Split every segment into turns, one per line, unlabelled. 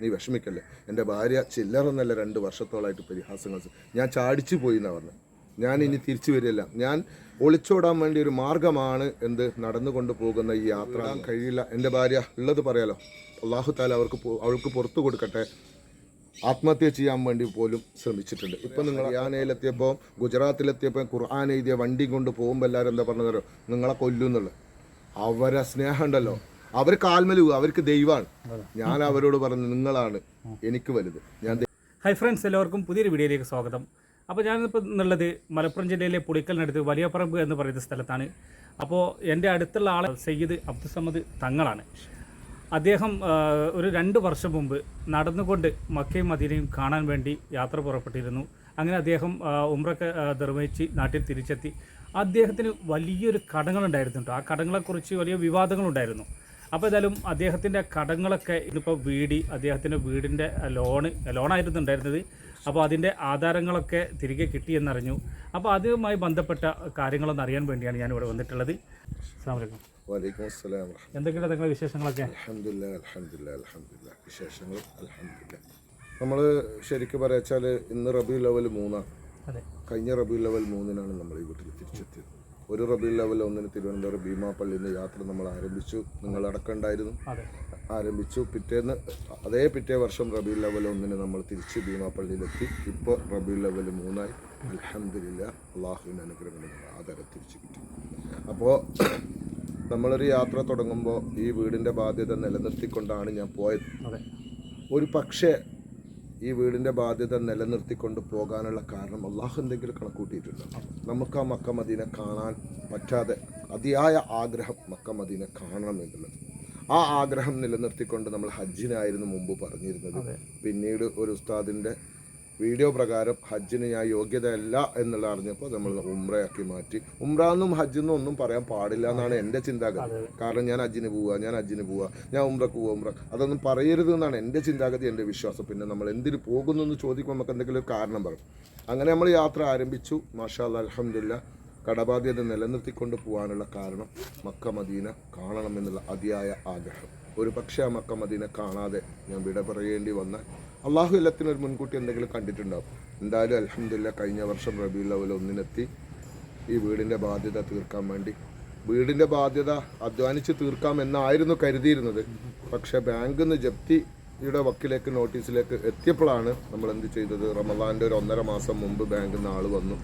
നീ വിഷമിക്കല്ലേ? എന്റെ ഭാര്യ ചില്ലറന്നല്ല രണ്ട് വർഷത്തോളമായിട്ട് പരിഹാസങ്ങൾ ഞാൻ ചാടിച്ചു പോയി എന്നാണ് പറഞ്ഞത് ഞാൻ ഇനി തിരിച്ചു വരില്ല. ഞാൻ ഒളിച്ചോടാൻ വേണ്ടി ഒരു മാർഗമാണ് എന്ത് നടന്നുകൊണ്ട് പോകുന്ന ഈ യാത്ര. കഴിയില്ല. എന്റെ ഭാര്യ ഉള്ളത് പറയാലോ. അള്ളാഹു താല അവർക്ക് അവൾക്ക് പുറത്തു കൊടുക്കട്ടെ. ആത്മഹത്യ ചെയ്യാൻ വേണ്ടി പോലും ശ്രമിച്ചിട്ടുണ്ട്. ഇപ്പം നിങ്ങൾ ഹരിയാനയിലെത്തിയപ്പോൾ ഗുജറാത്തിലെത്തിയപ്പോൾ ഖുർആൻ എഴുതിയ വണ്ടി കൊണ്ട് പോകുമ്പോൾ എല്ലാവരും എന്താ പറഞ്ഞതരോ നിങ്ങളെ കൊല്ലുന്നുള്ളത് അവരെ സ്നേഹം ഉണ്ടല്ലോ. അവർ കാൽമലു അവർക്ക് ദൈവമാണ്. ഞാൻ അവരോട് പറഞ്ഞു നിങ്ങളാണ്. എനിക്ക് വലുത്. ഞാൻ ഹൈ
ഹായ് ഫ്രണ്ട്സ് എല്ലാവർക്കും പുതിയൊരു വീഡിയോയിലേക്ക് സ്വാഗതം. അപ്പോൾ ഞാനിപ്പോൾ എന്നുള്ളത് മലപ്പുറം ജില്ലയിലെ പുളിക്കലിനടുത്ത് വലിയപ്പറമ്പ് എന്ന് പറയുന്ന സ്ഥലത്താണ്. അപ്പോൾ എന്റെ അടുത്തുള്ള ആൾ സയ്യിദ് അബ്ദുസമ്മദ് തങ്ങളാണ്. അദ്ദേഹം ഒരു രണ്ട് വർഷം മുമ്പ് നടന്നുകൊണ്ട് മക്കയും മദീനയും കാണാൻ വേണ്ടി യാത്ര പുറപ്പെട്ടിരുന്നു. അങ്ങനെ അദ്ദേഹം ഉമ്രൊക്കെ നിർവഹിച്ച് നാട്ടിൽ തിരിച്ചെത്തി. അദ്ദേഹത്തിന് വലിയൊരു കടങ്ങളുണ്ടായിരുന്നു ആ കടങ്ങളെക്കുറിച്ച് വലിയ വിവാദങ്ങളുണ്ടായിരുന്നു. അപ്പോൾ ഏതായാലും അദ്ദേഹത്തിന്റെ കടങ്ങളൊക്കെ ഇതിപ്പോൾ വീടി അദ്ദേഹത്തിന്റെ വീടിന്റെ ലോണ് ലോണായിരുന്നു ഉണ്ടായിരുന്നത് അപ്പോൾ അതിന്റെ ആധാരങ്ങളൊക്കെ തിരികെ കിട്ടിയെന്നറിഞ്ഞു. അപ്പോൾ അതുമായി ബന്ധപ്പെട്ട കാര്യങ്ങളൊന്ന് അറിയാൻ വേണ്ടിയാണ് ഞാൻ ഇവിടെ വന്നിട്ടുള്ളത്. അസ്സാം വലൈക്കും
വലൈക്കും അസ്സലാം
എന്തൊക്കെയാണ് നിങ്ങളുടെ വിശേഷങ്ങളൊക്കെ?
വിശേഷങ്ങൾ നമ്മൾ ശരിക്കും പറയാച്ചാൽ ഇന്ന് റബി ലെവൽ മൂന്നാണ്. കഴിഞ്ഞ റബി ലെവൽ മൂന്നിനാണ് നമ്മൾ ഈ വീട്ടിൽ തിരിച്ചെത്തിയത്. ഒരു റബി ലെവൽ ഒന്നിന് തിരുവനന്തപുരം ഭീമാപ്പള്ളിയിൽ നിന്ന് യാത്ര നമ്മൾ ആരംഭിച്ചു. നിങ്ങൾ
അടക്കണ്ടായിരുന്നു.
ആരംഭിച്ചു. പിറ്റേന്ന് അതേ പിറ്റേ വർഷം റബി ലെവൽ ഒന്നിന് നമ്മൾ തിരിച്ച് ഭീമാപ്പള്ളിയിലെത്തി ഇപ്പോൾ റബി ലെവൽ മൂന്നായി. അലഹമില്ല അള്ളാഹുവിന്റെ അനുഗ്രഹം ആദരം തിരിച്ചു കിട്ടി. അപ്പോൾ നമ്മളൊരു യാത്ര തുടങ്ങുമ്പോൾ ഈ വീടിന്റെ ബാധ്യത നിലനിർത്തിക്കൊണ്ടാണ് ഞാൻ പോയത്. ഒരു പക്ഷേ ഈ വീടിന്റെ ബാധ്യത നിലനിർത്തിക്കൊണ്ട് പോകാനുള്ള കാരണം അള്ളാഹു എന്തെങ്കിലും കണക്കൂട്ടിയിട്ടുണ്ട്. നമുക്ക് ആ മക്ക മദീന കാണാൻ പറ്റാതെ അതിയായ ആഗ്രഹം മക്ക മദീന കാണണം എന്നുള്ളത്. ആ ആഗ്രഹം നിലനിർത്തിക്കൊണ്ട് നമ്മൾ ഹജ്ജിനായിരുന്നു മുമ്പ് പറഞ്ഞിരുന്നത്. പിന്നീട് ഒരു ഉസ്താദിന്റെ വീഡിയോ പ്രകാരം ഹജ്ജിന് ഞാൻ യോഗ്യതയല്ല എന്നുള്ള അറിഞ്ഞപ്പോൾ നമ്മൾ ഉംറയാക്കി മാറ്റി. ഉംറ എന്നും ഹജ്ജെന്നും ഒന്നും പറയാൻ പാടില്ല എന്നാണ് എന്റെ ചിന്താഗതി. കാരണം ഞാൻ ഹജ്ജിന് പോവുക ഞാൻ ഹജ്ജിന് പോവുക ഞാൻ ഉംറക്ക് പോവുക ഉംറ അതൊന്നും പറയരുത് എന്നാണ് എന്റെ ചിന്താഗതി എന്റെ വിശ്വാസം. പിന്നെ നമ്മൾ എന്തിന് പോകുന്നു എന്ന് ചോദിക്കുമ്പോൾ നമുക്ക് എന്തെങ്കിലും ഒരു കാരണം പറയും അങ്ങനെ നമ്മൾ യാത്ര ആരംഭിച്ചു. മാഷാ അലഹമില്ല കടബാധ്യത നിലനിർത്തിക്കൊണ്ട് പോകാനുള്ള കാരണം മക്ക മദീന കാണണമെന്നുള്ള അതിയായ ആഗ്രഹം. ഒരു പക്ഷേ ആ മക്ക മദീന കാണാതെ ഞാൻ വിട പറയേണ്ടി വന്ന അള്ളാഹു എല്ലാത്തിനും ഒരു മുൻകൂട്ടി എന്തെങ്കിലും കണ്ടിട്ടുണ്ടാവും എന്തായാലും അലഹമില്ല കഴിഞ്ഞ വർഷം റബി ലെവൽ ഒന്നിനെത്തി. ഈ വീടിന്റെ ബാധ്യത തീർക്കാൻ വേണ്ടി. വീടിന്റെ ബാധ്യത അധ്വാനിച്ച് തീർക്കാം എന്നായിരുന്നു കരുതിയിരുന്നത്. പക്ഷേ ബാങ്കിൽ നിന്ന് ജപ്തിയുടെ വക്കിലേക്ക് നോട്ടീസിലേക്ക് എത്തിയപ്പോഴാണ് നമ്മൾ എന്ത് ചെയ്തത്? റമദാന്റെ ഒരു ഒന്നര മാസം മുമ്പ് ബാങ്കിൽ നിന്ന് ആൾ വന്നു.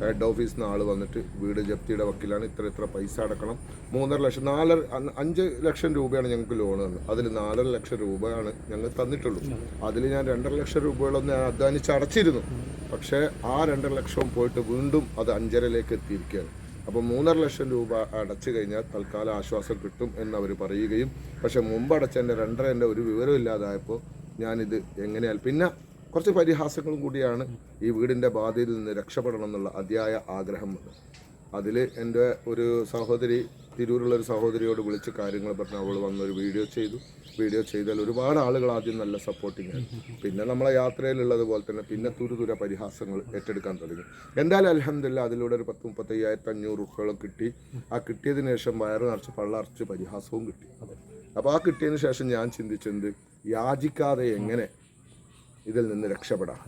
ഹെഡ് ഓഫീസിൽ നിന്ന് ആൾ വന്നിട്ട് വീട് ജപ്തിയുടെ വക്കീലാണ്. ഇത്ര ഇത്ര പൈസ അടക്കണം. മൂന്നര ലക്ഷം നാലര അഞ്ച് ലക്ഷം രൂപയാണ് ഞങ്ങൾക്ക് ലോൺ തന്നത്. അതിൽ നാലര ലക്ഷം രൂപയാണ് ഞങ്ങൾ തന്നിട്ടുള്ളൂ. അതിൽ ഞാൻ രണ്ടര ലക്ഷം രൂപയോളം ഞാൻ അധ്വാനിച്ച് അടച്ചിരുന്നു. പക്ഷേ ആ രണ്ടര ലക്ഷവും പോയിട്ട് വീണ്ടും അത് അഞ്ചരയിലേക്ക് എത്തിയിരിക്കുകയാണ്. അപ്പോൾ മൂന്നര ലക്ഷം രൂപ അടച്ചു കഴിഞ്ഞാൽ തൽക്കാലം ആശ്വാസം കിട്ടും എന്ന് പറയുകയും പക്ഷേ മുമ്പ് അടച്ചതിന്റെ രണ്ടര എന്റെ ഒരു വിവരം ഇല്ലാതായപ്പോൾ ഞാനിത് എങ്ങനെയാൽ പിന്നെ കുറച്ച് പരിഹാസങ്ങളും കൂടിയാണ് ഈ വീടിന്റെ ബാധയിൽ നിന്ന് രക്ഷപ്പെടണം എന്നുള്ള അതിയായ ആഗ്രഹം വന്നത്. അതിൽ എന്റെ ഒരു സഹോദരി തിരൂരുള്ള ഒരു സഹോദരിയോട് വിളിച്ച് കാര്യങ്ങൾ പറഞ്ഞ് അവൾ വന്നൊരു വീഡിയോ ചെയ്തു. വീഡിയോ ചെയ്താൽ ഒരുപാട് ആളുകൾ ആദ്യം നല്ല സപ്പോർട്ടിങ് ആയി. പിന്നെ നമ്മളെ യാത്രയിലുള്ളത് പോലെ തന്നെ പിന്നെ തുരുതുര പരിഹാസങ്ങൾ ഏറ്റെടുക്കാൻ തുടങ്ങി. എന്തായാലും അലഹമില്ല അതിലൂടെ ഒരു പത്ത് മുപ്പത്തയ്യായിരത്തി അഞ്ഞൂറ് റുപ്പകളും കിട്ടി. ആ കിട്ടിയതിന് ശേഷം വയറ് നിറച്ച് പള്ളറച്ച് പരിഹാസവും കിട്ടി. അപ്പോൾ ആ കിട്ടിയതിന് ശേഷം ഞാൻ ചിന്തിച്ചെന്ത്? യാചിക്കാതെ എങ്ങനെ ഇതിൽ നിന്ന് രക്ഷപ്പെടാം.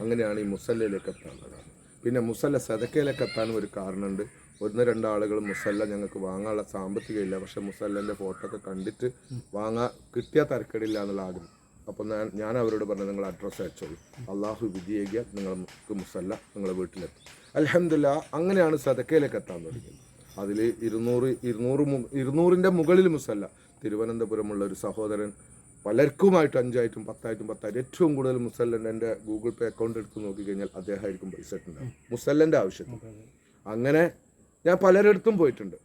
അങ്ങനെയാണ് ഈ മുസല്ലയിലേക്ക് എത്താനുള്ളത് പിന്നെ മുസല്ല സദക്കയിലേക്ക് എത്താനും ഒരു കാരണമുണ്ട്. ഒന്ന് രണ്ടാളുകൾ മുസല്ല ഞങ്ങൾക്ക് വാങ്ങാനുള്ള സാമ്പത്തിക ഇല്ല. പക്ഷെ മുസല്ലന്റെ ഫോട്ടോ ഒക്കെ കണ്ടിട്ട് വാങ്ങാൻ കിട്ടിയ തരക്കേടില്ല എന്നുള്ള ആഗ്രഹം. അപ്പോൾ ഞാൻ ഞാൻ അവരോട് പറഞ്ഞു നിങ്ങൾ അഡ്രസ്സ് അയച്ചോളൂ. അള്ളാഹു വിധിയേകിയ നിങ്ങൾക്ക് മുസല്ല നിങ്ങളെ വീട്ടിലെത്തും. അലഹമില്ല അങ്ങനെയാണ് സദക്കയിലേക്ക് എത്താൻ തുടങ്ങിയത്. അതിൽ ഇരുന്നൂറ് ഇരുന്നൂറ് ഇരുന്നൂറിന്റെ മുകളിൽ മുസല്ല. തിരുവനന്തപുരമുള്ള ഒരു സഹോദരൻ പലർക്കുമായിട്ട് അഞ്ചായിട്ടും പത്തായിട്ടും പത്തായിട്ടും ഏറ്റവും കൂടുതൽ മുസല്ലന്റെ എന്റെ ഗൂഗിൾ പേ അക്കൗണ്ട് എടുത്ത് നോക്കിക്കഴിഞ്ഞാൽ അദ്ദേഹമായിരിക്കും പൈസ ഇട്ടുണ്ടാവും മുസല്ലന്റെ ആവശ്യത്തിന്. അങ്ങനെ ഞാൻ പലരിടത്തും പോയിട്ടുണ്ട്.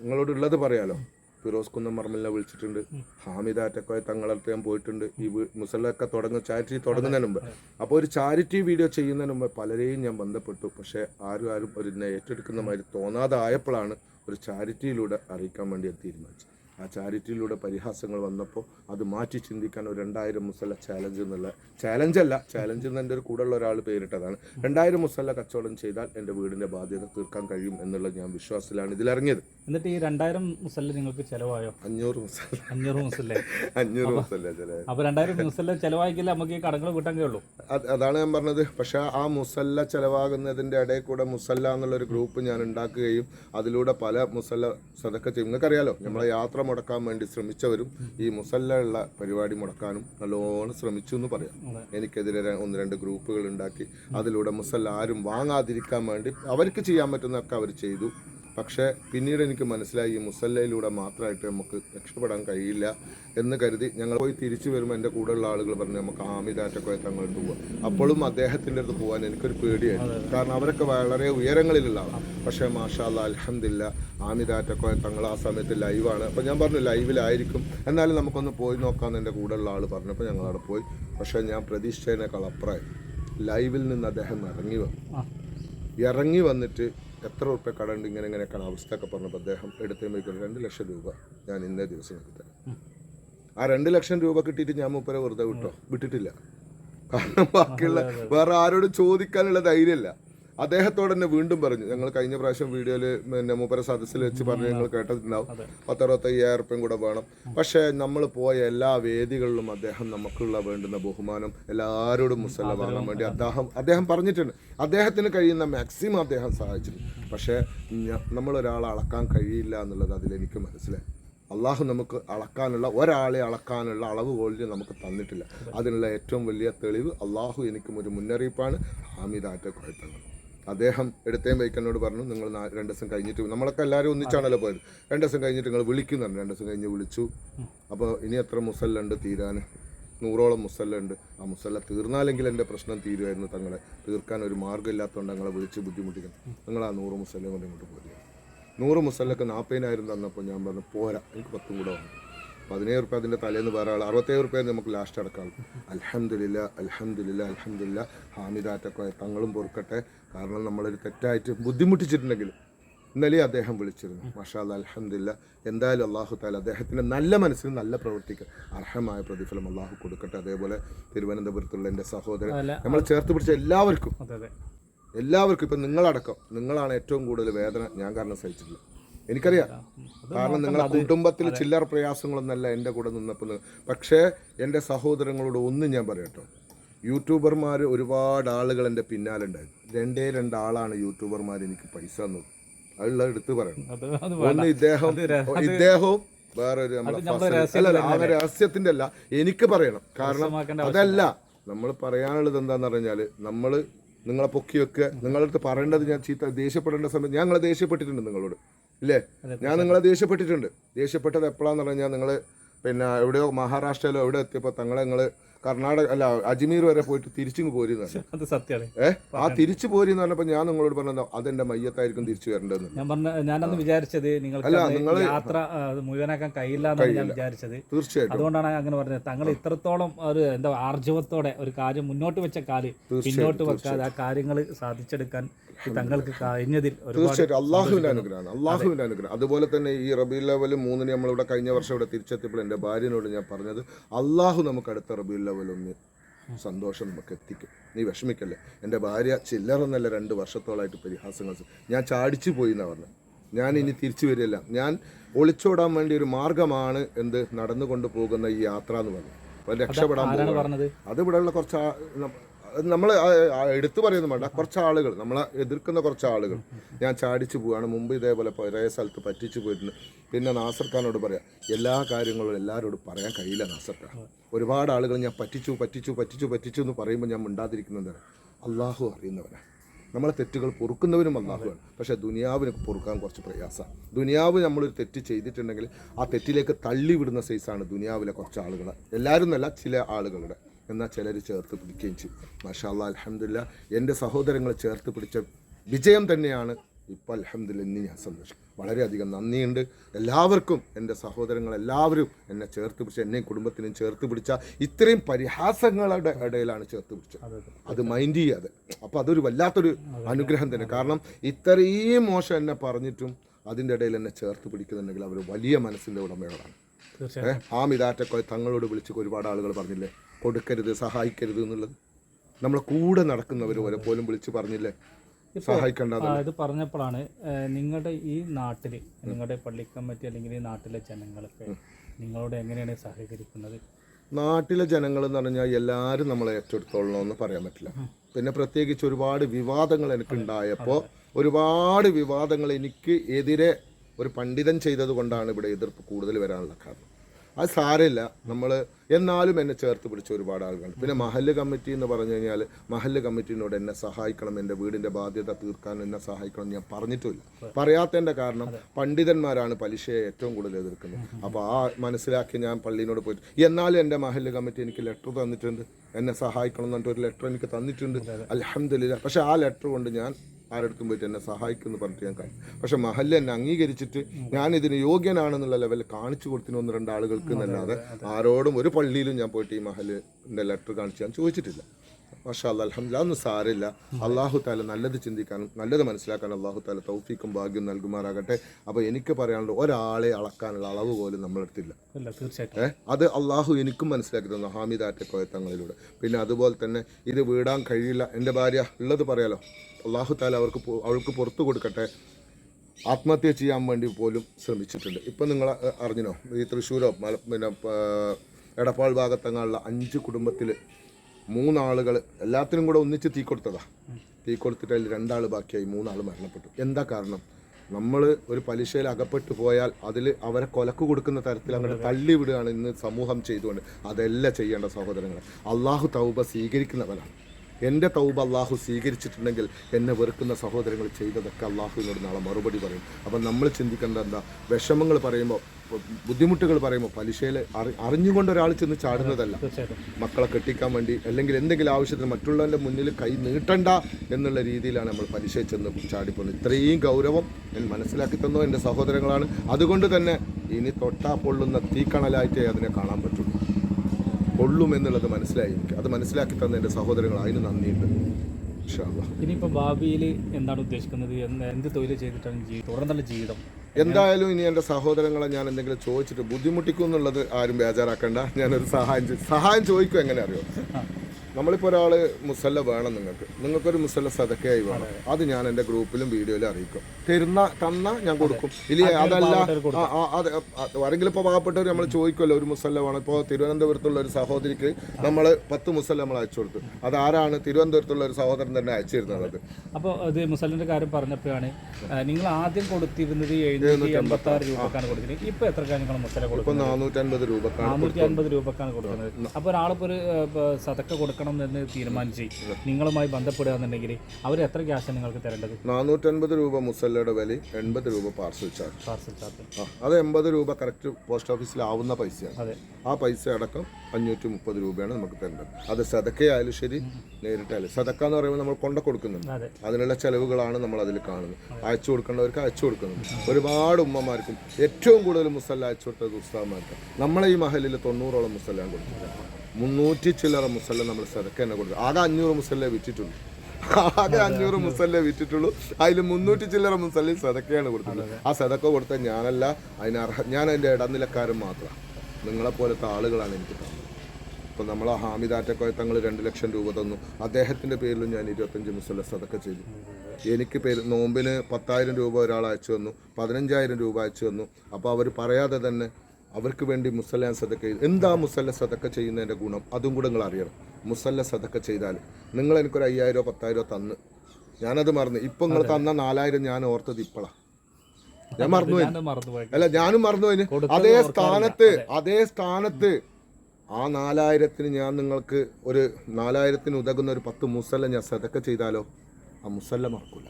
നിങ്ങളോടുള്ളത് പറയാലോ. ഫിറോസ് കുന്നം മർമലിനെ വിളിച്ചിട്ടുണ്ട്. ഹാമിദ അറ്റക്കോയ തങ്ങളടുത്ത് ഞാൻ പോയിട്ടുണ്ട്. ഈ മുസല്ലൊക്കെ തുടങ്ങുന്ന ചാരിറ്റി തുടങ്ങുന്നതിന് മുമ്പ്. അപ്പോൾ ഒരു ചാരിറ്റി വീഡിയോ ചെയ്യുന്നതിന് മുമ്പ് പലരെയും ഞാൻ ബന്ധപ്പെട്ടു. പക്ഷേ ആരും ആരും ഒരു ഏറ്റെടുക്കുന്ന മാതിരി തോന്നാതായപ്പോഴാണ് ഒരു ചാരിറ്റിയിലൂടെ അറിയിക്കാൻ വേണ്ടി തീരുമാനിച്ചത്. ആ ചാരിറ്റിയിലൂടെ പരിഹാസങ്ങൾ വന്നപ്പോൾ അത് മാറ്റി ചിന്തിക്കാൻ ഒരു രണ്ടായിരം മുസല്ല ചാലഞ്ച് എന്നുള്ള ചാലഞ്ച് അല്ല ചാലഞ്ച് എന്ന് എന്റെ ഒരു കൂടെയുള്ള ഒരാൾ പേരിട്ടതാണ്. രണ്ടായിരം മുസല്ല കച്ചവടം ചെയ്താൽ എന്റെ വീടിന്റെ ബാധ്യത തീർക്കാൻ കഴിയും എന്നുള്ള ഞാൻ വിശ്വാസത്തിലാണ് ഇതിലിറങ്ങിയത്.
എന്നിട്ട് ഈ രണ്ടായിരം മുസല്ല നിങ്ങൾക്ക് ചെലവായോ?
അഞ്ഞൂറ് മുസല്ല.
അഞ്ഞൂറ് മുസല്ലേ.
അഞ്ഞൂറ് മുസല്ല ചില
അപ്പൊ രണ്ടായിരം മുസല്ല ചെലവാക്കില്ല നമുക്ക് ഈ കടങ്ങൾ കിട്ടാൻ കഴിയുള്ളൂ.
അതാണ് ഞാൻ പറഞ്ഞത്. പക്ഷെ ആ മുസല്ല ചെലവാകുന്നതിന്റെ ഇടയിൽ കൂടെ മുസല്ല എന്നുള്ളൊരു ഗ്രൂപ്പ് ഞാൻ ഉണ്ടാക്കുകയും അതിലൂടെ പല മുസല്ല സദക്ക ചെയ്യും. നിങ്ങൾക്കറിയാലോ നമ്മളെ യാത്ര മുടക്കാൻ വേണ്ടി ശ്രമിച്ചവരും ഈ മുസല്ല ഉള്ള പരിപാടി മുടക്കാനും നല്ലോണം ശ്രമിച്ചു എന്ന് പറയാം. എനിക്കെതിരെ ഒന്ന് രണ്ട് ഗ്രൂപ്പുകൾ ഉണ്ടാക്കി അതിലൂടെ മുസല്ല ആരും വാങ്ങാതിരിക്കാൻ വേണ്ടി അവർക്ക് ചെയ്യാൻ പറ്റുന്നതൊക്കെ അവർ ചെയ്തു. പക്ഷേ പിന്നീട് എനിക്ക് മനസ്സിലായി ഈ മുസല്ലയിലൂടെ മാത്രമായിട്ട് നമുക്ക് രക്ഷപ്പെടാൻ കഴിയില്ല എന്ന് കരുതി ഞങ്ങൾ പോയി തിരിച്ചു വരുമ്പോൾ എന്റെ കൂടെയുള്ള ആളുകൾ പറഞ്ഞു നമുക്ക് ആമിദാറ്റൊക്കെ തങ്ങളുടെ പോവാം അപ്പോഴും അദ്ദേഹത്തിന്റെ അടുത്ത് പോകാൻ എനിക്കൊരു പേടിയായിരുന്നു. കാരണം അവരൊക്കെ വളരെ ഉയരങ്ങളിലുള്ള ആളാണ് പക്ഷേ മാഷാല്ല അലഹമില്ല ആമിദാറ്റൊക്കെ തങ്ങൾ ആ സമയത്ത് ലൈവാണ്. അപ്പോൾ ഞാൻ പറഞ്ഞു ലൈവിലായിരിക്കും. എന്നാലും നമുക്കൊന്ന് പോയി നോക്കാമെന്ന് എന്റെ കൂടെയുള്ള ആൾ പറഞ്ഞപ്പോൾ ഞങ്ങൾ അവിടെ പോയി. പക്ഷേ ഞാൻ പ്രതീക്ഷിച്ചതിനേക്കാൾ അപ്പുറമായി ലൈവിൽ നിന്ന് അദ്ദേഹം ഇറങ്ങി വന്നു. ഇറങ്ങി വന്നിട്ട് എത്ര ഉറുപ്പ്യ കടണ്ട് ഇങ്ങനെ ഇങ്ങനെയൊക്കെയാണ് അവസ്ഥയൊക്കെ പറഞ്ഞപ്പോൾ അദ്ദേഹം എടുത്തേക്ക് രണ്ട് ലക്ഷം രൂപ ഞാൻ ഇന്നേ ദിവസം കിട്ടാൻ ആ രണ്ട് ലക്ഷം രൂപ കിട്ടിയിട്ട് ഞാൻ മൂപ്പരെ വെറുതെ വിട്ടോ? വിട്ടിട്ടില്ല. കാരണം ബാക്കിയുള്ള വേറെ ആരോടും ചോദിക്കാനുള്ള ധൈര്യമില്ല. അദ്ദേഹത്തോട് തന്നെ വീണ്ടും പറഞ്ഞു. ഞങ്ങൾ കഴിഞ്ഞ പ്രാവശ്യം വീഡിയോയിൽ പിന്നെ മൂപ്പര സദസ്സിൽ വെച്ച് പറഞ്ഞു ഞങ്ങൾ കേട്ടിട്ടുണ്ടാവും. പത്തറുപത്തയ്യായിരം ഉറുപ്പ്യം കൂടെ വേണം. പക്ഷേ നമ്മൾ പോയ എല്ലാ വേദികളിലും അദ്ദേഹം നമുക്കുള്ള വേണ്ടുന്ന ബഹുമാനം എല്ലാവരോടും മുസല്ല വാങ്ങാൻ വേണ്ടി അദ്ദേഹം അദ്ദേഹം പറഞ്ഞിട്ടുണ്ട്. അദ്ദേഹത്തിന് കഴിയുന്ന മാക്സിമം അദ്ദേഹം സഹായിച്ചിട്ടുണ്ട്. പക്ഷേ നമ്മൾ നമ്മളൊരാളെ അളക്കാൻ കഴിയില്ല എന്നുള്ളത് അതിലെനിക്ക് മനസ്സിലായി. അള്ളാഹു നമുക്ക് അളക്കാനുള്ള ഒരാളെ അളക്കാനുള്ള അളവ് കോലിന് നമുക്ക് തന്നിട്ടില്ല. അതിനുള്ള ഏറ്റവും വലിയ തെളിവ് അള്ളാഹു എനിക്കും ഒരു മുന്നറിയിപ്പാണ്. ഹാമിദാറ്റ കുഴപ്പങ്ങൾ അദ്ദേഹം എടുത്തേം വൈക്കലിനോട് പറഞ്ഞു നിങ്ങൾ രണ്ടു ദിവസം കഴിഞ്ഞിട്ട് നമ്മളൊക്കെ എല്ലാവരും ഒന്നിച്ചാണല്ലോ പോയത്. രണ്ട് ദിവസം കഴിഞ്ഞിട്ട് നിങ്ങൾ വിളിക്കുന്നുണ്ട്. രണ്ട് ദിവസം കഴിഞ്ഞ് വിളിച്ചു. അപ്പോൾ ഇനി എത്ര മുസല്ലുണ്ട് തീരാൻ നൂറോളം മുസല്ലുണ്ട്. ആ മുസല്ല തീർന്നാലെങ്കിൽ എന്റെ പ്രശ്നം തീരുമായിരുന്നു തങ്ങളെ. തീർക്കാൻ ഒരു മാർഗം ഇല്ലാത്തതുകൊണ്ട് ഞങ്ങളെ വിളിച്ച് ബുദ്ധിമുട്ടിക്കണം നിങ്ങൾ ആ നൂറ് മുസല്ലയും കൊണ്ട് ഇങ്ങോട്ട് പോരുക. നൂറ് മുസല്ലൊക്കെ നാൽപ്പതിനായിരം തന്നപ്പോൾ ഞാൻ പറഞ്ഞു പോരാ എനിക്ക് പത്തും കൂടെ വന്നു. പതിനേഴ് റുപ്യ അതിന്റെ തലേന്ന് വേറെ ആൾ അറുപത്തേഴ് റുപ്യ നമുക്ക് ലാസ്റ്റ് അടക്കാം. അലഹമില്ല അലഹമില്ല അലഹമില്ല ഹാമിദാറ്റൊക്കെ തങ്ങളും പൊറുക്കട്ടെ. കാരണം നമ്മളൊരു തെറ്റായിട്ട് ബുദ്ധിമുട്ടിച്ചിട്ടുണ്ടെങ്കിൽ ഇന്നലെ അദ്ദേഹം വിളിച്ചിരുന്നു. മഷാല്ല അലഹമില്ല എന്തായാലും അള്ളാഹു താല അദ്ദേഹത്തിന്റെ നല്ല മനസ്സിന് നല്ല പ്രവൃത്തിക്ക് അർഹമായ പ്രതിഫലം അള്ളാഹു കൊടുക്കട്ടെ. അതേപോലെ തിരുവനന്തപുരത്തുള്ള എന്റെ സഹോദരൻ. നമ്മൾ ചേർത്ത് പിടിച്ച എല്ലാവർക്കും എല്ലാവർക്കും ഇപ്പം നിങ്ങളടക്കം നിങ്ങളാണ് ഏറ്റവും കൂടുതൽ വേദന ഞാൻ കാരണം സഹിച്ചിട്ടില്ല എനിക്കറിയാം. കാരണം നിങ്ങളെ കുടുംബത്തിൽ ചില്ലറ പ്രയാസങ്ങളൊന്നല്ല എന്റെ കൂടെ നിന്നപ്പോൾ പക്ഷേ എന്റെ സഹോദരങ്ങളോട് ഒന്നും ഞാൻ പറയട്ടോ. യൂട്യൂബർമാർ ഒരുപാട് ആളുകൾ എന്റെ പിന്നാലെ ഉണ്ടായിരുന്നു രണ്ടേ രണ്ടാളാണ് യൂട്യൂബർമാർ എനിക്ക് പൈസ തന്നത്. അതുള്ള എടുത്ത് പറയണം. ഒന്ന് ഇദ്ദേഹം ഇദ്ദേഹവും വേറൊരു നമ്മളെ രഹസ്യത്തിന്റെ അല്ല, എനിക്ക് പറയണം. കാരണം അതല്ല നമ്മൾ പറയാനുള്ളത് എന്താന്ന് പറഞ്ഞാൽ നമ്മൾ നിങ്ങളെ പൊക്കി വെക്കുക നിങ്ങളടുത്ത് പറയേണ്ടത് ഞാൻ ചീത്ത ദേഷ്യപ്പെടേണ്ട സമയത്ത് ഞാൻ നിങ്ങളെ ദേഷ്യപ്പെട്ടിട്ടുണ്ട് നിങ്ങളോട്. ഇല്ലേ? ഞാൻ നിങ്ങളെ ദേഷ്യപ്പെട്ടിട്ടുണ്ട്. ദേഷ്യപ്പെട്ടത് എപ്പോഴാന്ന് പറഞ്ഞാൽ നിങ്ങൾ പിന്നെ എവിടെയോ മഹാരാഷ്ട്രയിലോ എവിടെ എത്തിയപ്പോൾ തങ്ങളെ നിങ്ങൾ കർണാടക അല്ല അജ്മീർ വരെ പോയിട്ട് തിരിച്ചു പോരുന്നതാണ്.
അത് സത്യമാണ്
ഏ? ആ തിരിച്ചു പോരുന്ന് പറഞ്ഞപ്പോ ഞാൻ നിങ്ങളോട് പറഞ്ഞത് അതെന്റെ മയ്യത്തായിരിക്കും തിരിച്ചു വരേണ്ടത്
ഞാൻ പറഞ്ഞ ഞാനന്ന് വിചാരിച്ചത്
നിങ്ങൾ
യാത്ര മുഴുവനാക്കാൻ കഴിയില്ല എന്നാണ് ഞാൻ വിചാരിച്ചത്.
തീർച്ചയായിട്ടും.
അതുകൊണ്ടാണ് അങ്ങനെ പറഞ്ഞത്. തങ്ങൾ ഇത്രത്തോളം ഒരു എന്താ ആർജവത്തോടെ ഒരു കാര്യം മുന്നോട്ട് വെച്ച കാൽ പിന്നോട്ട് വെക്കാതെ ആ കാര്യങ്ങൾ സാധിച്ചെടുക്കാൻ തങ്ങൾക്ക് കഴിഞ്ഞതിൽ
തീർച്ചയായിട്ടും. അള്ളാഹുവിന്റെ അനുഗ്രഹമാണ്. അള്ളാഹുവിന്റെ അനുഗ്രഹം. അതുപോലെ തന്നെ ഈ റബി ലെവൽ മൂന്നിന് നമ്മളിവിടെ കഴിഞ്ഞ വർഷം ഇവിടെ തിരിച്ചെത്തിയപ്പോൾ എന്റെ ഭാര്യനോട് ഞാൻ പറഞ്ഞത് അള്ളാഹു നമുക്ക് അടുത്ത റബി ലെവൽ ഒന്ന് സന്തോഷം നമുക്ക് എത്തിക്കും നീ വിഷമിക്കല്ലേ? എന്റെ ഭാര്യ ചില്ലറന്നല്ല രണ്ട് വർഷത്തോളമായിട്ട് പരിഹാസങ്ങൾ ഞാൻ ചാടിച്ചു പോയി എന്നാണ് പറഞ്ഞത്. ഞാൻ ഇനി തിരിച്ചു വരില്ല ഞാൻ ഒളിച്ചോടാൻ വേണ്ടി ഒരു മാർഗമാണ് എന്ത് നടന്നുകൊണ്ട് പോകുന്ന ഈ യാത്ര എന്ന് പറഞ്ഞു. രക്ഷപ്പെടാൻ അത് ഇവിടെയുള്ള കുറച്ച് നമ്മൾ എടുത്തു പറയുന്നു വേണ്ട. കുറച്ച് ആളുകൾ നമ്മളെ എതിർക്കുന്ന കുറച്ച് ആളുകൾ ഞാൻ ചാടിച്ചു പോവാണ് മുമ്പ് ഇതേപോലെ ഒരേ സ്ഥലത്ത് പറ്റിച്ചു പോയിട്ടുണ്ട്. പിന്നെ നാസർ ഖാനോട് പറയാം എല്ലാ കാര്യങ്ങളും എല്ലാവരോടും പറയാൻ കഴിയില്ല നാസർ ഖാൻ. ഒരുപാട് ആളുകൾ ഞാൻ പറ്റിച്ചു പറ്റിച്ചു പറ്റിച്ചു പറ്റിച്ചു എന്ന് പറയുമ്പോൾ ഞാൻ മിണ്ടാതിരിക്കുന്നത് അള്ളാഹു അറിയുന്നവനാണ് നമ്മളെ തെറ്റുകൾ പൊറുക്കുന്നവരും അള്ളാഹുവാണ് പക്ഷേ ദുനിയാവിന് പൊറുക്കാൻ കുറച്ച് പ്രയാസമാണ് ദുനിയാവ് നമ്മളൊരു തെറ്റ് ചെയ്തിട്ടുണ്ടെങ്കിൽ ആ തെറ്റിലേക്ക് തള്ളിവിടുന്ന സൈസാണ് ദുനിയാവിലെ കുറച്ച് ആളുകൾ എല്ലാവരും എന്നല്ല ചില ആളുകളുടെ. എന്നാൽ ചിലർ ചേർത്ത് പിടിക്കുകയും ചെയ്യും. മാഷാല്ല അലഹമില്ല എന്റെ സഹോദരങ്ങളെ ചേർത്ത് പിടിച്ച വിജയം തന്നെയാണ് ഇപ്പോൾ അലഹമില്ല ഇന്ന് ഞാൻ സന്തോഷിക്കും വളരെയധികം നന്ദിയുണ്ട്. എല്ലാവർക്കും എന്റെ സഹോദരങ്ങൾ എല്ലാവരും എന്നെ ചേർത്ത് പിടിച്ച എന്നെയും കുടുംബത്തിനെയും ചേർത്ത് പിടിച്ച ഇത്രയും പരിഹാസങ്ങളുടെ ഇടയിലാണ് ചേർത്ത് പിടിച്ചത്. അത് മൈൻഡ് ചെയ്യാതെ. അപ്പോൾ അതൊരു വല്ലാത്തൊരു അനുഗ്രഹം തന്നെ. കാരണം ഇത്രയും മോശം എന്നെ പറഞ്ഞിട്ടും അതിന്റെ ഇടയിൽ എന്നെ ചേർത്ത് പിടിക്കുന്നുണ്ടെങ്കിൽ അവർ വലിയ മനസ്സിന്റെ ഉടമകളാണ്
തീർച്ചയായും
ഏഹ് ആ മിതാറ്റൊക്കെ തങ്ങളോട് വിളിച്ച് ഒരുപാട് ആളുകൾ പറഞ്ഞില്ലേ? കൊടുക്കരുത് സഹായിക്കരുത് എന്നുള്ളത്. നമ്മളെ കൂടെ നടക്കുന്നവർ പോലെ പോലും വിളിച്ച് പറഞ്ഞില്ലേ?
ഇത് പറഞ്ഞപ്പോഴാണ് നിങ്ങളുടെ ഈ നാട്ടിൽ നിങ്ങളുടെ പള്ളി കമ്മിറ്റി അല്ലെങ്കിൽ ഈ നാട്ടിലെ ജനങ്ങളൊക്കെ നിങ്ങളോട് എങ്ങനെയാണ് സഹകരിക്കുന്നത്?
നാട്ടിലെ ജനങ്ങൾ എന്ന് പറഞ്ഞാൽ എല്ലാവരും നമ്മളെ ഏറ്റെടുത്തോളണമെന്ന് പറയാൻ പറ്റില്ല. പിന്നെ പ്രത്യേകിച്ച് ഒരുപാട് വിവാദങ്ങൾ എനിക്ക് ഉണ്ടായപ്പോൾ ഒരുപാട് വിവാദങ്ങൾ എനിക്ക് എതിരെ ഒരു പണ്ഡിതൻ ചെയ്തത് കൊണ്ടാണ് ഇവിടെ എതിർപ്പ് കൂടുതൽ വരാനുള്ള കാരണം. അത് സാരമില്ല. നമ്മൾ എന്നാലും എന്നെ ചേർത്ത് പിടിച്ച ഒരുപാട് ആളുകളുണ്ട് പിന്നെ മഹല്ല് കമ്മിറ്റി എന്ന് പറഞ്ഞു കഴിഞ്ഞാൽ മഹല്ല് കമ്മിറ്റിനോട് എന്നെ സഹായിക്കണം എന്റെ വീടിന്റെ ബാധ്യത തീർക്കാൻ എന്നെ സഹായിക്കണം ഞാൻ പറഞ്ഞിട്ടുമില്ല പറയാത്തതിന്റെ കാരണം പണ്ഡിതന്മാരാണ് പലിശയെ ഏറ്റവും കൂടുതൽ എതിർക്കുന്നത്. അപ്പോൾ ആ മനസ്സിലാക്കി ഞാൻ പള്ളിയിനോട് പോയിട്ട് എന്നാലും എന്റെ മഹല്ല് കമ്മിറ്റി എനിക്ക് ലെറ്റർ തന്നിട്ടുണ്ട്. എന്നെ സഹായിക്കണം എന്ന് പറഞ്ഞിട്ട് ഒരു ലെറ്റർ എനിക്ക് തന്നിട്ടുണ്ട്. അലഹമില്ല പക്ഷേ ആ ലെറ്റർ കൊണ്ട് ഞാൻ ആരടുത്തും പോയിട്ട് എന്നെ സഹായിക്കുമെന്ന് പറഞ്ഞിട്ട് ഞാൻ കാണിച്ചു. പക്ഷെ മഹല്ല എന്നെ അംഗീകരിച്ചിട്ട് ഞാൻ ഇതിന് യോഗ്യനാണെന്നുള്ള ലെവലിൽ കാണിച്ചു കൊടുത്തിന് ഒന്ന് രണ്ട് ആളുകൾക്ക് എന്നല്ലാതെ ആരോടും ഒരു പള്ളിയിലും ഞാൻ പോയിട്ട് ഈ മഹലിന്റെ ലെറ്റർ കാണിച്ച് ഞാൻ ചോദിച്ചിട്ടില്ല. പക്ഷേ അല്ല അലഹമില്ല ഒന്നും സാരില്ല അള്ളാഹു താല നല്ലത് ചിന്തിക്കാനും നല്ലത് മനസ്സിലാക്കാനും അള്ളാഹു താല തൗഫീക്കും ഭാഗ്യം നൽകുമാറാകട്ടെ. അപ്പോൾ എനിക്ക് പറയാനുള്ള ഒരാളെ അളക്കാനുള്ള അളവ് പോലും നമ്മളെടുത്തില്ല.
ഇല്ല തീർച്ചയായിട്ടും.
ഏ അത് അള്ളാഹു എനിക്കും മനസ്സിലാക്കി തന്നു ഹാമിദാറ്റ കോയത്തങ്ങളിലൂടെ. പിന്നെ അതുപോലെ തന്നെ ഇത് വീടാൻ കഴിയില്ല. എന്റെ ഭാര്യ ഉള്ളത് പറയാലോ? അള്ളാഹു താല അവർക്ക് അവൾക്ക് പുറത്തു കൊടുക്കട്ടെ. ആത്മഹത്യ ചെയ്യാൻ വേണ്ടി പോലും ശ്രമിച്ചിട്ടുണ്ട്. ഇപ്പം നിങ്ങൾ അറിഞ്ഞിനോ? ഈ തൃശ്ശൂരോ മല പിന്നെ എടപ്പാൾ ഭാഗത്തങ്ങാനുള്ള അഞ്ച് കുടുംബത്തിൽ മൂന്നാളുകൾ എല്ലാത്തിനും കൂടെ ഒന്നിച്ച് തീ കൊടുത്തതാ. തീ കൊടുത്തിട്ട് അതിൽ രണ്ടാൾ ബാക്കിയായി മൂന്നാൾ മരണപ്പെട്ടു. എന്താ കാരണം? നമ്മൾ ഒരു പലിശയിൽ അകപ്പെട്ടു പോയാൽ അതിൽ അവരെ കൊലക്ക് കൊടുക്കുന്ന തരത്തിൽ അങ്ങോട്ട് തള്ളി വിടുകയാണ് ഇന്ന് സമൂഹം ചെയ്തുകൊണ്ട്. അതെല്ലാം ചെയ്യേണ്ട സഹോദരങ്ങളെ. അള്ളാഹു തൗബ സ്വീകരിക്കുന്നവനാണ്. എന്റെ തൗബ അള്ളാഹു സ്വീകരിച്ചിട്ടുണ്ടെങ്കിൽ എന്നെ വെറുക്കുന്ന സഹോദരങ്ങൾ ചെയ്തതൊക്കെ അള്ളാഹുവിനോട് നാളെ മറുപടി പറയും. അപ്പം നമ്മൾ ചിന്തിക്കേണ്ട എന്താ? വിഷമങ്ങൾ പറയുമ്പോൾ ബുദ്ധിമുട്ടുകൾ പറയുമ്പോൾ പലിശയിൽ അറി അറിഞ്ഞുകൊണ്ട് ഒരാൾ ചെന്ന് ചാടുന്നതല്ല. മക്കളെ കെട്ടിക്കാൻ വേണ്ടി അല്ലെങ്കിൽ എന്തെങ്കിലും ആവശ്യത്തിന് മറ്റുള്ളവന്റെ മുന്നിൽ കൈ നീട്ടണ്ട എന്നുള്ള രീതിയിലാണ് നമ്മൾ പലിശ ചെന്ന് ചാടിപ്പോകുന്നത്. ഇത്രയും ഗൗരവം ഞാൻ മനസ്സിലാക്കി തന്നു എന്റെ സഹോദരങ്ങളാണ്. അതുകൊണ്ട് തന്നെ ഇനി തൊട്ടാ പൊള്ളുന്ന തീക്കണലായിട്ടേ അതിനെ കാണാൻ പറ്റുള്ളൂ. പൊള്ളും എന്നുള്ളത് മനസ്സിലായി. എനിക്ക് അത് മനസ്സിലാക്കി തന്ന എന്റെ സഹോദരങ്ങൾ അതിന് നന്ദിയുണ്ട്.
ഇനിയിപ്പോൾ ഭാവിയിൽ എന്താണ് ഉദ്ദേശിക്കുന്നത്? എന്ത് എന്ത് തൊഴിൽ ചെയ്തിട്ടാണ് ജീവിതം തുടർന്നുള്ള ജീവിതം?
എന്തായാലും ഇനി എന്റെ സഹോദരങ്ങളെ ഞാൻ എന്തെങ്കിലും ചോദിച്ചിട്ട് ബുദ്ധിമുട്ടിക്കും എന്നുള്ളത് ആരും ബേജാറാക്കണ്ട. ഞാനൊരു സഹായം സഹായം ചോദിക്കും എങ്ങനെ അറിയോ? നമ്മളിപ്പോൾ ഒരാൾ മുസല്ല വേണം നിങ്ങൾക്ക്. നിങ്ങൾക്കൊരു മുസല്ല സതക്കയായി വേണം. അത്. ഞാൻ എന്റെ ഗ്രൂപ്പിലും വീഡിയോയിലും അറിയിക്കും. തരുന്ന തന്ന ഞാൻ കൊടുക്കും. ഇല്ല അതല്ല ആരെങ്കിലും ഇപ്പോൾ പാവപ്പെട്ടവർ നമ്മൾ ചോദിക്കുമല്ലോ ഒരു മുസല്ല വേണം. ഇപ്പോൾ തിരുവനന്തപുരത്തുള്ള ഒരു സഹോദരിക്ക് നമ്മൾ പത്ത് മുസല്ല നമ്മൾ അയച്ചു കൊടുത്തു. അത് ആരാണ് തിരുവനന്തപുരത്തുള്ള ഒരു സഹോദരൻ തന്നെ അയച്ചിരുന്നത്
അപ്പോൾ അത്. മുസലിന്റെ കാര്യം പറഞ്ഞപ്പോഴാണ് നിങ്ങൾ ആദ്യം കൊടുത്തിരുന്നത് എഴുന്നൂറ്റി എൺപത്തി ആറ്. രൂപക്കാണ് കൊടുക്കുന്നത്. ഇപ്പോൾ എത്ര നിങ്ങൾ മുസല കൊടുക്കുന്നത്?
നാനൂറ്റൻപത് രൂപക്കാണ്
നാനൂറ്റി അൻപത് രൂപക്കാണ് കൊടുക്കുന്നത്. അപ്പോൾ ഒരാളിപ്പോൾ ഒരു സതക്ക കൊടുക്കണം എന്ന് തീരുമാനിച്ച് നിങ്ങളുമായി ബന്ധപ്പെടുക എന്നുണ്ടെങ്കിൽ അവർ എത്ര ക്യാഷ് നിങ്ങൾക്ക് തരേണ്ടത്?
നാനൂറ്റൻപത് രൂപ മുസല്ലയുടെ വില എൺപത് രൂപ പാർസൽ ചാർജ്.
Parcel charge.
അത് എൺപത് രൂപ കറക്റ്റ് പോസ്റ്റ് ഓഫീസിലാവുന്ന പൈസയാണ്.
അതെ.
ആ പൈസ അടക്കം അഞ്ഞൂറ്റി മുപ്പത് രൂപയാണ് നമുക്ക് തരേണ്ടത്. അത് സതക്കയായാലും ശരി നേരിട്ടായാലും സതക്ക എന്ന് പറയുമ്പോൾ നമ്മൾ കൊണ്ട കൊടുക്കുന്നുണ്ട്. അതിനുള്ള ചെലവുകളാണ് നമ്മൾ അതിൽ കാണുന്നത്. അയച്ചു കൊടുക്കേണ്ടവർക്ക് അയച്ചു കൊടുക്കുന്നുണ്ട്. ഒരുപാട് ഉമ്മമാർക്കും ഏറ്റവും കൂടുതൽ മുസല്ല അയച്ചു കൊടുത്തത് ഉസ്താദ്മാർക്ക് നമ്മളെ ഈ മഹലിൽ തൊണ്ണൂറോളം മുസല്ലാണ് കൊടുത്തത് മുന്നൂറ്റി ചില്ലറ മുസല്ല നമ്മൾ സതക്ക തന്നെ കൊടുത്തു ആകെ അഞ്ഞൂറ് മുസല്ലേ വിറ്റിട്ടുള്ളൂ. ആകെ അഞ്ഞൂറ് മുസല്ലേ വിറ്റിട്ടുള്ളൂ. അതിൽ മുന്നൂറ്റി ചില്ലറ മുസല്ലിൽ സെതക്കയാണ് കൊടുത്തത് ആ സെതക്ക കൊടുത്ത ഞാനല്ല അതിന് അർഹ ഞാൻ അതിന്റെ ഇടനിലക്കാരൻ മാത്രമാണ് നിങ്ങളെപ്പോലത്തെ ആളുകളാണ് എനിക്ക് തന്നത്. ഇപ്പം നമ്മൾ ആ ഹാമിദാറ്റക്കോയ തങ്ങൾ രണ്ട് ലക്ഷം രൂപ തന്നു. അദ്ദേഹത്തിന്റെ പേരിലും ഞാൻ ഇരുപത്തഞ്ച് മുസല്ല സെതക്ക ചെയ്തു. എനിക്ക് പേര് നോമ്പിന് പത്തായിരം രൂപ ഒരാൾ അയച്ചു തന്നു. പതിനഞ്ചായിരം രൂപ അയച്ചു തന്നു. അപ്പോൾ അവർ പറയാതെ തന്നെ അവർക്ക് വേണ്ടി മുസല്ല സദക്ക സതക്ക എന്താ മുസല്ല സതക്ക ചെയ്യുന്നതിന്റെ ഗുണം? അതും കൂടെ നിങ്ങൾ അറിയണം. മുസല്ല സതക്ക ചെയ്താൽ നിങ്ങൾ എനിക്കൊരു അയ്യായിരോ പത്തായിരോ തന്ന്. ഞാനത് മറന്നു. ഇപ്പം നിങ്ങൾ തന്ന നാലായിരം ഞാൻ ഓർത്തത് ഇപ്പോഴാണ് ഞാൻ മറന്നുപോയി
മറന്നുപോയി
അല്ല ഞാനും മറന്നു
കൊടുത്തത്
അതേ. സ്ഥാനത്ത് അതേ. സ്ഥാനത്ത് ആ നാലായിരത്തിന് ഞാൻ നിങ്ങൾക്ക് ഒരു നാലായിരത്തിന് ഉതകുന്ന ഒരു പത്ത് മുസല്ല ഞാൻ സതക്ക ചെയ്താലോ? ആ മുസല്ല മറക്കൂല.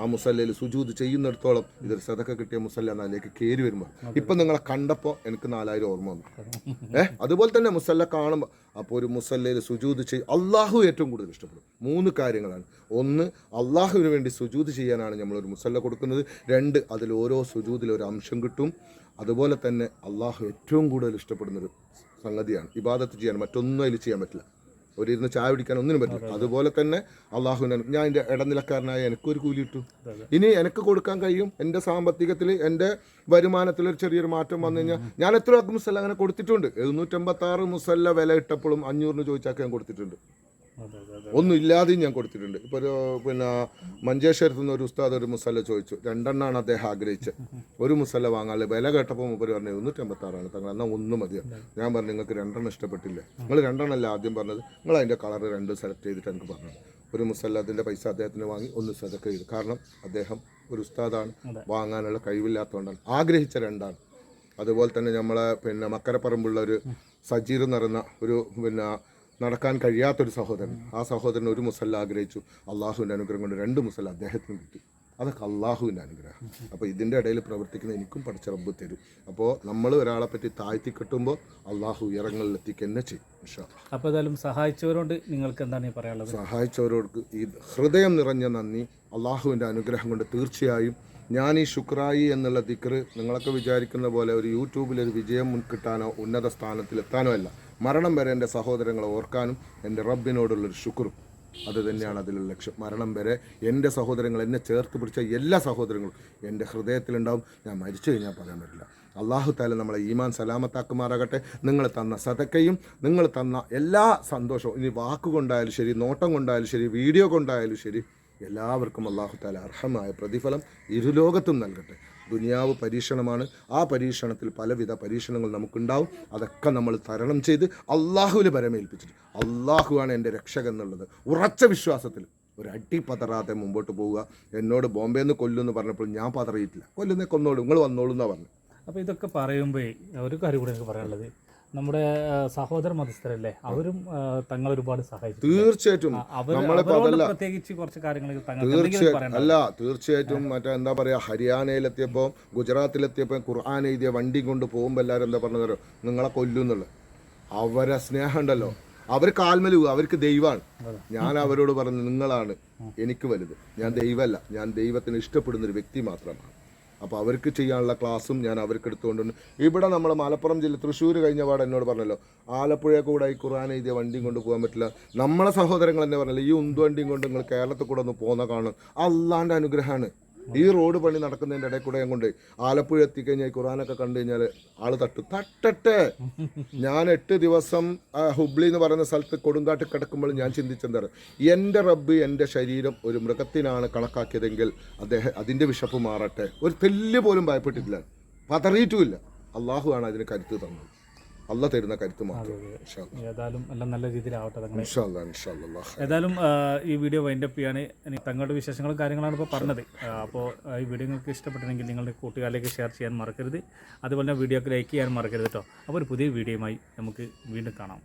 ആ മുസല്ലയിൽ സുജൂത് ചെയ്യുന്നിടത്തോളം ഇതൊരു സതക്ക കിട്ടിയ മുസല്ല എന്നതിലേക്ക് കയറി വരുമ്പോൾ ഇപ്പം നിങ്ങളെ കണ്ടപ്പോൾ എനിക്ക് നാലായിരം ഓർമ്മ വന്നു. ഏഹ്? അതുപോലെ തന്നെ മുസല്ല കാണുമ്പോൾ അപ്പോൾ ഒരു മുസല്ലയിൽ സുജൂത് ചെയ് അള്ളാഹു ഏറ്റവും കൂടുതൽ ഇഷ്ടപ്പെടും. മൂന്ന് കാര്യങ്ങളാണ്. ഒന്ന് അള്ളാഹുവിന് വേണ്ടി സുജൂത് ചെയ്യാനാണ് നമ്മളൊരു മുസല്ല കൊടുക്കുന്നത്. രണ്ട് അതിൽ ഓരോ സുജൂതിൽ ഒരു അംശം കിട്ടും. അതുപോലെ തന്നെ അള്ളാഹു ഏറ്റവും കൂടുതൽ ഇഷ്ടപ്പെടുന്നൊരു സംഗതിയാണ്. ഇബാദത്ത് ചെയ്യാൻ മറ്റൊന്നും അതിൽ ചെയ്യാൻ പറ്റില്ല. ഒരു ഇരുന്ന് ചായ പിടിക്കാൻ ഒന്നിനും പറ്റില്ല. അതുപോലെ തന്നെ അള്ളാഹുവിനെ ഞാൻ എന്റെ ഇടനിലക്കാരനായ എനിക്കൊരു കൂലി ഇട്ടു ഇനി എനിക്ക് കൊടുക്കാൻ കഴിയും. എന്റെ സാമ്പത്തികത്തിൽ എന്റെ വരുമാനത്തിൽ ഒരു ചെറിയൊരു മാറ്റം വന്നു കഴിഞ്ഞാൽ ഞാൻ എത്ര മുസല്ല അങ്ങനെ കൊടുത്തിട്ടുണ്ട്. എഴുന്നൂറ്റമ്പത്താറ് മുസല്ല വില ഇട്ടപ്പോഴും അഞ്ഞൂറിന് ചോദിച്ചാൽ ഞാൻ കൊടുത്തിട്ടുണ്ട്. ഒന്നും ഇല്ലാതെയും ഞാൻ കൊടുത്തിട്ടുണ്ട്. ഇപ്പോൾ ഒരു പിന്നെ മഞ്ചേശ്വരത്ത് നിന്ന് ഒരു ഉസ്താദ് ഒരു മുസല്ല ചോദിച്ചു. രണ്ടെണ്ണമാണ് അദ്ദേഹം ആഗ്രഹിച്ചത്. ഒരു മുസല്ല വാങ്ങാൻ വില കേട്ടപ്പോൾ മുപ്പര് പറഞ്ഞു ഇരുന്നൂറ്റമ്പത്താറാണ് ആറാണ് തങ്ങൾ എന്നാൽ ഒന്ന് മതിയോ? ഞാൻ പറഞ്ഞു നിങ്ങൾക്ക് രണ്ടെണ്ണം ഇഷ്ടപ്പെട്ടില്ല? നിങ്ങൾ രണ്ടെണ്ണമല്ല ആദ്യം പറഞ്ഞത്. നിങ്ങൾ അതിന്റെ കളർ രണ്ട് സെലക്ട് ചെയ്തിട്ട് എനിക്ക് പറഞ്ഞു ഒരു മുസല്ല അതിന്റെ പൈസ അദ്ദേഹത്തിന് വാങ്ങി ഒന്ന് സെലക്ട് ചെയ്തു. കാരണം അദ്ദേഹം ഒരു ഉസ്താദാണ്. വാങ്ങാനുള്ള കഴിവില്ലാത്തതുകൊണ്ടാണ്. ആഗ്രഹിച്ച രണ്ടാണ്. അതുപോലെ തന്നെ നമ്മളെ പിന്നെ മക്കരപ്പറമ്പുള്ള ഒരു സജീർ എന്ന് പറയുന്ന ഒരു പിന്നെ നടക്കാൻ കഴിയാത്തൊരു സഹോദരൻ. ആ സഹോദരൻ ഒരു മുസല്ല ആഗ്രഹിച്ചു. അള്ളാഹുവിന്റെ അനുഗ്രഹം കൊണ്ട് രണ്ട് മുസല്ല അദ്ദേഹത്തിന് കിട്ടി. അതൊക്കെ അള്ളാഹുവിന്റെ അനുഗ്രഹം. അപ്പോൾ ഇതിന്റെ ഇടയിൽ പ്രവർത്തിക്കുന്ന എനിക്കും പഠിച്ച റബ്ബ് തരും. അപ്പോൾ നമ്മൾ ഒരാളെ പറ്റി താഴ്ത്തി കിട്ടുമ്പോൾ അള്ളാഹു ഉയരങ്ങളിൽ എത്തിക്കുക തന്നെ ചെയ്യും
അപ്പോൾ ഏതായാലും സഹായിച്ചവരോട് നിങ്ങൾക്ക് എന്താണ് പറയാനുള്ളത്?
സഹായിച്ചവരോട് ഈ ഹൃദയം നിറഞ്ഞ നന്ദി. അള്ളാഹുവിന്റെ അനുഗ്രഹം കൊണ്ട് തീർച്ചയായും ഞാൻ ഈ ശുക്രായി എന്നുള്ള ദിക്ർ നിങ്ങളൊക്കെ വിചാരിക്കുന്ന പോലെ ഒരു യൂട്യൂബിൽ ഒരു വിജയം മുൻകിട്ടാനോ ഉന്നത സ്ഥാനത്തിലെത്താനോ അല്ല. മരണം വരെ എന്റെ സഹോദരങ്ങളെ ഓർക്കാനും എന്റെ റബ്ബിനോടുള്ളൊരു ശുക്രും അത് തന്നെയാണ് അതിലുള്ള ലക്ഷ്യം. മരണം വരെ എന്റെ സഹോദരങ്ങൾ എന്നെ ചേർത്ത് പിടിച്ച എല്ലാ സഹോദരങ്ങളും എന്റെ ഹൃദയത്തിലുണ്ടാവും. ഞാൻ മരിച്ചു കഴിഞ്ഞാൽ പറയാൻ പറ്റില്ല. അള്ളാഹു താല നമ്മളെ ഈമാൻ സലാമത്താക്കുമാറാകട്ടെ. നിങ്ങൾ തന്ന സതക്കയും നിങ്ങൾ തന്ന എല്ലാ സന്തോഷവും ഇനി വാക്കുകൊണ്ടായാലും ശരി നോട്ടം കൊണ്ടായാലും ശരി വീഡിയോ കൊണ്ടായാലും ശരി എല്ലാവർക്കും അള്ളാഹു താല അർഹമായ പ്രതിഫലം ഇരുലോകത്തും നൽകട്ടെ. ദുനിയാവ് പരീക്ഷണമാണ്. ആ പരീക്ഷണത്തിൽ പലവിധ പരീക്ഷണങ്ങൾ നമുക്കുണ്ടാവും. അതൊക്കെ നമ്മൾ തരണം ചെയ്ത് അള്ളാഹുവിൽ പരമേൽപ്പിച്ചിട്ട്. അള്ളാഹുവാണ് എന്റെ രക്ഷകൻ എന്നുള്ളത്. ഉറച്ച വിശ്വാസത്തിൽ ഒരു അടി പതറാതെ മുമ്പോട്ട് പോവുക. എന്നോട് ബോംബെ നിന്ന് കൊല്ലുമെന്ന് പറഞ്ഞപ്പോൾ ഞാൻ പതറിയിട്ടില്ല. കൊല്ലുന്നേ കൊന്നോളൂ. നിങ്ങൾ വന്നോളൂ എന്നാണ് പറഞ്ഞു
അപ്പോൾ ഇതൊക്കെ പറയുമ്പോൾ ഒരു കാര്യം കൂടെ എനിക്ക് പറയാനുള്ളത്. നമ്മുടെ സഹോദര മതസ്ഥരല്ലേ? അവരും തങ്ങൾ ഒരുപാട് സഹായിച്ചു
തീർച്ചയായിട്ടും.
പ്രത്യേകിച്ച് കുറച്ച് കാര്യങ്ങൾ
അല്ല തീർച്ചയായിട്ടും മറ്റേ എന്താ പറയാ ഹരിയാനയിലെത്തിയപ്പോൾ ഗുജറാത്തിലെത്തിയപ്പോൾ ഖുർആൻ എഴുതിയ വണ്ടി കൊണ്ട് പോകുമ്പോൾ എല്ലാവരും എന്താ പറഞ്ഞത്? നിങ്ങളെ കൊല്ലുന്നുള്ളത് അവരെ സ്നേഹം ഉണ്ടല്ലോ. അവർ കാൽമലു അവർക്ക് ദൈവമാണ്. ഞാൻ അവരോട് പറഞ്ഞു നിങ്ങളാണ് എനിക്ക് വലുത്. ഞാൻ ദൈവമല്ല. ഞാൻ ദൈവത്തിന് ഇഷ്ടപ്പെടുന്ന ഒരു വ്യക്തി മാത്രമാണ്. അപ്പോൾ അവർക്ക് ചെയ്യാനുള്ള ക്ലാസ്സും ഞാൻ അവർക്ക് എടുത്തുകൊണ്ട് ഇവിടെ നമ്മൾ മലപ്പുറം ജില്ല തൃശ്ശൂർ കഴിഞ്ഞ പാട് എന്നോട് പറഞ്ഞല്ലോ ആലപ്പുഴ കൂടെ ഈ ഖുർആൻ എഴുതിയ വണ്ടിയും കൊണ്ട് പോകാൻ പറ്റില്ല. നമ്മളെ സഹോദരങ്ങൾ എന്നെ പറഞ്ഞല്ലോ ഈ ഉന്തു വണ്ടിയും കൊണ്ട് നിങ്ങൾ കേരളത്തിൽ കൂടെ ഒന്ന് പോകുന്ന കാണും. അള്ളാന്റെ അനുഗ്രഹമാണ്. ഈ റോഡ് പണി നടക്കുന്നതിന്റെ ഇടയിൽ കൂടെ കൊണ്ട് ആലപ്പുഴ എത്തിക്കഴിഞ്ഞാൽ ഖുറാനൊക്കെ കണ്ടു കഴിഞ്ഞാൽ ആൾ തട്ടു. തട്ടട്ടെ. ഞാൻ എട്ട് ദിവസം ഹുബ്ലി എന്ന് പറയുന്ന സ്ഥലത്ത് കൊടുങ്കാട്ട് കിടക്കുമ്പോൾ ഞാൻ ചിന്തിച്ചെന്താണ്? എന്റെ റബ്ബ് എന്റെ ശരീരം ഒരു മൃഗത്തിനാണ് കണക്കാക്കിയതെങ്കിൽ അദ്ദേഹം അതിന്റെ വിശപ്പ് മാറട്ടെ. ഒരു തെല്ല് പോലും ഭയപ്പെട്ടിട്ടില്ല. പതറിയിട്ടുമില്ല. അള്ളാഹു ആണ് അതിന് കരുത്ത് തന്നത്. അല്ല തരുന്ന കരുത്ത് മാത്രം.
ഏതായാലും എല്ലാം നല്ല രീതിയിലാവട്ടെ. ഏതായാലും ഈ വീഡിയോ വൈൻഡപ്പ് ചെയ്യാണ്. ഇനി തങ്ങളുടെ വിശേഷങ്ങളും കാര്യങ്ങളാണ് ഇപ്പോൾ പറഞ്ഞത്. അപ്പോൾ ഈ വീഡിയോ നിങ്ങൾക്ക് ഇഷ്ടപ്പെട്ടെങ്കിൽ നിങ്ങളുടെ കൂട്ടുകാരിലേക്ക് ഷെയർ ചെയ്യാൻ മറക്കരുത്. അതുപോലെ തന്നെ വീഡിയോക്ക് ലൈക്ക് ചെയ്യാൻ മറക്കരുത് കേട്ടോ അപ്പോൾ ഒരു പുതിയ വീഡിയോയുമായി നമുക്ക് വീണ്ടും കാണാം.